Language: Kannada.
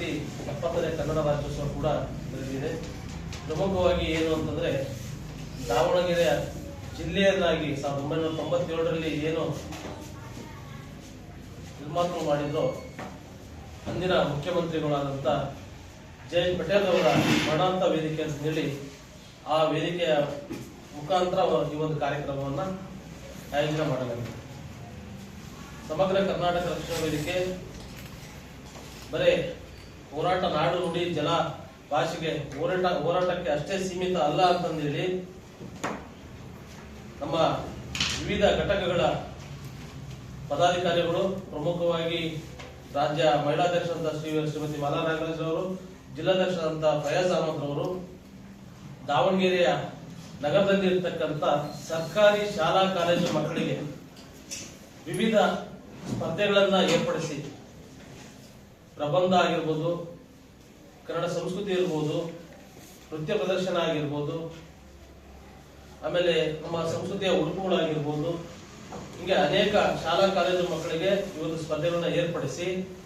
ಎಪ್ಪತ್ತನೇ ಕನ್ನಡ ರಾಜ್ಯೋತ್ಸವ ಕೂಡ ನಡೆದಿದೆ. ಪ್ರಮುಖವಾಗಿ ಏನು ಅಂತಂದ್ರೆ, ದಾವಣಗೆರೆ ಜಿಲ್ಲೆಯನ್ನಾಗಿ ಸಾವಿರದ ಒಂಬೈನೂರ ತೊಂಬತ್ತೇಳರಲ್ಲಿ ಏನು ನಿರ್ಮಾತೃ ಮಾಡಿದ್ರು, ಅಂದಿನ ಮುಖ್ಯಮಂತ್ರಿಗಳಾದಂಥ ಜಯಂತ್ ಪಟೇಲ್ ಅವರ ಮರಣಾಂತ ವೇದಿಕೆ ಅಂತ ಹೇಳಿ ಆ ವೇದಿಕೆಯ ಮುಖಾಂತರ ಈ ಒಂದು ಕಾರ್ಯಕ್ರಮವನ್ನ ಆಯೋಜನೆ ಮಾಡಲಾಗಿದೆ. ಸಮಗ್ರ ಕರ್ನಾಟಕ ರಕ್ಷಣಾ ವೇದಿಕೆ, ಬರೇ ಹೋರಾಟ ನಾಡು ನುಡಿ ಜಲ ಭಾಷೆಗೆ ಹೋರಾಟ ಹೋರಾಟಕ್ಕೆ ಅಷ್ಟೇ ಸೀಮಿತ ಅಲ್ಲ ಅಂತಂದೇಳಿ ನಮ್ಮ ವಿವಿಧ ಘಟಕಗಳ ಪದಾಧಿಕಾರಿಗಳು, ಪ್ರಮುಖವಾಗಿ ರಾಜ್ಯ ಮಹಿಳಾಧ್ಯಕ್ಷರಂತ ಶ್ರೀ ಶ್ರೀಮತಿ ಮಾಲಾ ನಾಗರಾಜ್ ಅವರು ಜಿಲ್ಲಾಧ್ಯಕ್ಷರಂತ ಫಯಾಜ್ ಅಹಮದ್ ಅವರು, ದಾವಣಗೆರೆಯ ನಗರದಲ್ಲಿ ಇರ್ತಕ್ಕಂಥ ಸರ್ಕಾರಿ ಶಾಲಾ ಕಾಲೇಜು ಮಕ್ಕಳಿಗೆ ವಿವಿಧ ಸ್ಪರ್ಧೆಗಳನ್ನು ಏರ್ಪಡಿಸಿ ಪ್ರಬಂಧ ಆಗಿರ್ಬೋದು, ಕನ್ನಡ ಸಂಸ್ಕೃತಿ ಇರ್ಬೋದು, ನೃತ್ಯ ಪ್ರದರ್ಶನ ಆಗಿರ್ಬೋದು, ಆಮೇಲೆ ನಮ್ಮ ಸಂಸ್ಕೃತಿಯ ಉಡುಪುಗಳಾಗಿರ್ಬೋದು, ಹೀಗೆ ಅನೇಕ ಶಾಲಾ ಕಾಲೇಜು ಮಕ್ಕಳಿಗೆ ಇವತ್ತು ಸ್ಪರ್ಧೆಗಳನ್ನ ಏರ್ಪಡಿಸಿ